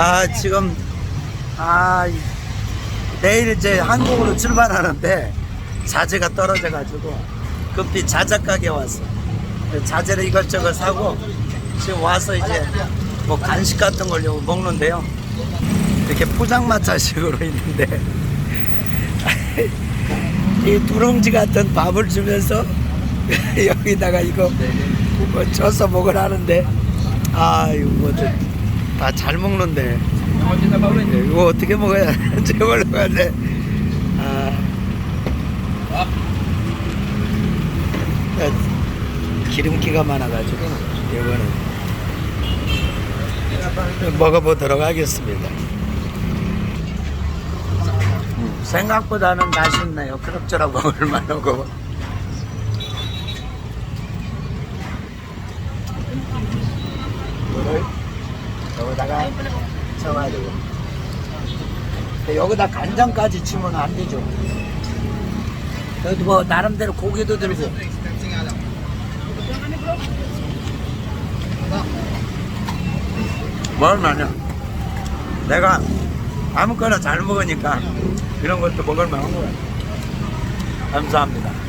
아 지금 아 이- 내일 이제 한국으로 출발하는데 자재가 떨어져 가지고 급히 자작 가게 왔어. 자재를 이것저것 사고 지금 와서 이제 뭐 간식 같은 걸 먹는데요. 이렇게 포장마차식으로 있는데 이 두렁지 같은 밥을 주면서 여기다가 이거 뭐 쪄서 먹으라는데 아 이거 뭐 다잘 먹는데 네, 이거 어떻게 먹어야 저걸로 가는데 아 아, 기름기가 많아가지고 이거는 먹어보도록 하겠습니다. 음, 생각보다는 맛있네요. 그럭저럭 먹을 만하고. 이거를 여기 쳐가지고. 여기다 간장까지 치면 안 되죠. 여기 뭐 나름대로 고기도 들고. 뭘 마냐? 내가 아무거나 잘 먹으니까 이런 것도 먹을 만한 거야. 감사합니다.